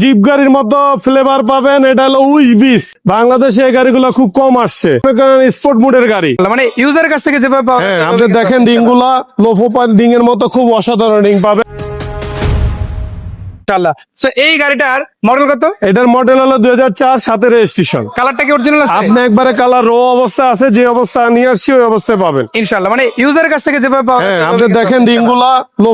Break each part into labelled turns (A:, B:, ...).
A: Zip গাড়ির মতো flavour পাবেন এটা হলো উইশ বিস বাংলাদেশে এই গাড়িগুলো খুব কম আসছে। স্পোর্ট মুডের গাড়ি।
B: মানে ইউজারের কাছ থেকে যেভাবে
A: হ্যাঁ আপনি দেখেন রিংগুলা লো প্রোফাইল রিং এর মতো খুব অসাধারণ রিং পাবেন।
B: ইনশাআল্লাহ। এই গাড়িটার মডেল কত?
A: এটার মডেল হলো দুই হাজার চার সাতের রেজিস্ট্রেশন
B: কালারটা কি অরিজিনাল আছে?
A: আপনি একবারে কালার রো অবস্থা আছে যে অবস্থা নিয়ে আসছি ওই অবস্থায় পাবেন।
B: ইনশাআল্লাহ মানে ইউজারের কাছ থেকে যেভাবে
A: হ্যাঁ আপনি দেখেন রিংগুলা লো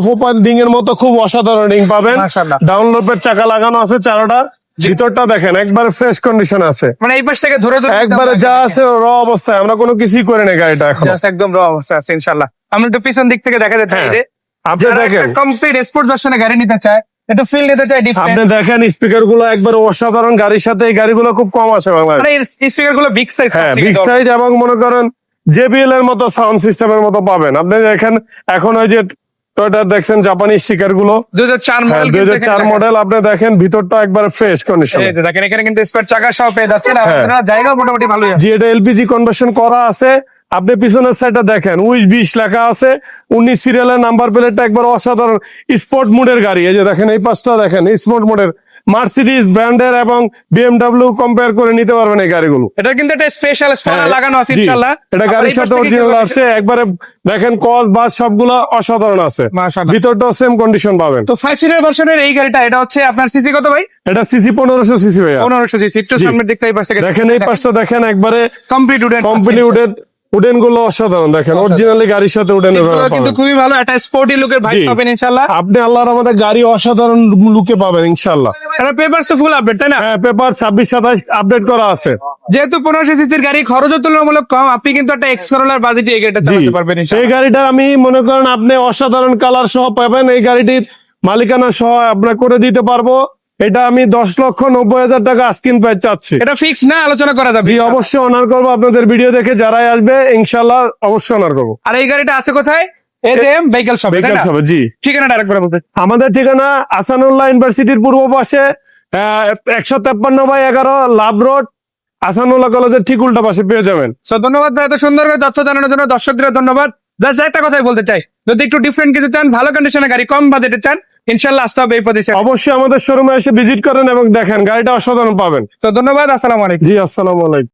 A: রিং এর মতো খুব অসাধারণ রিং পাবেন।
B: মাশাআল্লাহ।
A: ডাউনলোডের চাকা লাগানো আছে চারোটা। ভিতরটা দেখেন একবারে ফ্রেশ কন্ডিশন আছে।
B: মানে এই পাশ থেকে ধরে ধরে
A: একবারে যা আছে র অবস্থায় আমরা কোনো কিছুই করে নেই গাড়িটা এখন।
B: একদম র অবস্থা আছে ইনশাআল্লাহ। আমরা একটু পিছন দিক থেকে দেখা যাচ্ছে
A: হ্যাঁ। আপনি দেখেন।
B: কমপ্লিট স্পোর্ট ভার্সনে গাড়ি নিতে চায় একটু ফিল নিতে চায়
A: আপনি দেখেন স্পিকারগুলো একবার অসাধারণ গাড়ির সাথে এই গাড়িগুলো খুব কম আসে বাংলাদেশে।
B: মানে স্পিকারগুলো বিগ সাইজ
A: হ্যাঁ বিগ সাইজ এবং মনে করেন জেবিএল এর মতো সাউন্ড সিস্টেমের মতো পাবেন। আপনি দেখেন এখন ওই যে টয়টা দেখছেন জাপানি স্টিকারগুলো।
B: দুই হাজার চার
A: হ্যাঁ
B: মডেল
A: চার মডেল আপনি দেখেন ভিতরটা একবার ফ্রেশ কন্ডিশন
B: দেখেন এখানে কিন্তু স্পেয়ার চাকা সহ পেয়ে যাচ্ছেন।
A: হ্যাঁ।
B: জায়গা মোটামুটি আছে।
A: জি এটা এলপিজি কনভার্সন করা আছে। আপনি পিছনের সাইডটা দেখেন উইচ বিশ লেখা আছে উনিশ সিরিয়ালের নাম্বার প্লেটটা একবার অসাধারণ স্পোর্ট মোডের গাড়ি। এই যে দেখেন এই পাঁচটা দেখেন স্পোর্ট মোডের মার্সিডিজ ব্র্যান্ডের এবং বিএমডাব্লিউ কম্পেয়ার করে নিতে পারবেন এই গাড়িগুলো।
B: এটা কিন্তু একটা স্পেশাল
A: হ্যাঁ,
B: লাগানো আছে ইনশাআল্লাহ।
A: এটা গাড়ির সাথে অরিজিনাল আছে একবারে দেখেন কল বাস সবগুলো অসাধারণ আছে।
B: মাশাআল্লাহ।
A: ভিতরটাও সেম কন্ডিশন পাবেন।
B: তো ফাইভ সিটার ভার্সনের এই গাড়িটা এটা হচ্ছে আপনার সিসি কত ভাই?
A: এটা সিসি পনেরোশো সিসি ভাই
B: পনেরোশো সিসি একটু
A: জি।
B: সামনের দিক এই পাশ থেকে
A: দেখেন এই পাশটা দেখেন একবারে
B: কমপ্লিট উডেন
A: কোম্পানি উডেন উডেনগুলো অসাধারণ দেখেন অরিজিনালি গাড়ির সাথে উডেন
B: কিন্তু খুবই ভালো একটা স্পোর্টি লুকের ভাই পাবেন ইনশাআল্লাহ।
A: আপনি আল্লাহর আমাদের গাড়ি অসাধারণ লুকে পাবেন ইনশাল্লাহ
B: এটা পেপারস তো ফুল আপডেট তাই না?
A: হ্যাঁ পেপার ছাব্বিশ সাতাশ আপডেট করা আছে।
B: যেহেতু পনেরোশো সিসির গাড়ি তুলনামূলক কম আপনি কিন্তু একটা এক্স করোলার বাজেটে এই গাড়িটা চালাতে পারবেন
A: এই গাড়িটা আমি মনে করেন আপনি অসাধারণ কালার সহ পাবেন এই গাড়িটির মালিকানা সহ আপনার করে দিতে পারব। এটা আমি দশ লক্ষ নব্বই হাজার টাকা আস্কিন প্রাইস চাচ্ছি।
B: এটা ফিক্স না? আলোচনা করা যাবে।
A: জি অবশ্যই অনার করব। আপনাদের ভিডিও দেখে যারাই আসবে ইনশাল্লাহ অবশ্যই অনার করব।
B: আর এই গাড়িটা আছে কোথায়?
A: জি।
B: বলতে
A: আমাদের ঠিকানা আসানুল্লাহ ইউনিভার্সিটির পূর্ব পাশে একশো তেপ্পান্ন বাই এগারো লাভ রোড আসানুল্লাহ কলেজের ঠিক উল্টা পাশে পেয়ে যাবেন।
B: ধন্যবাদ এত সুন্দর করে তথ্য জানানোর জন্য। দর্শকদের ধন্যবাদ। জাস্ট একটা কথাই বলতে চাই। যদি একটু ডিফারেন্ট কিছু চান ভালো কন্ডিশনের গাড়ি কম বাজেটে চান ইনশাল্লাহ আসতে হবে এই প্রদেশে
A: অবশ্যই আমাদের শোরুমে এসে ভিজিট করেন এবং দেখেন গাড়িটা অসাধারণ পাবেন।
B: তো ধন্যবাদ আসসালাম আলাইকুম।
A: জি আসসালাম আলাইকুম।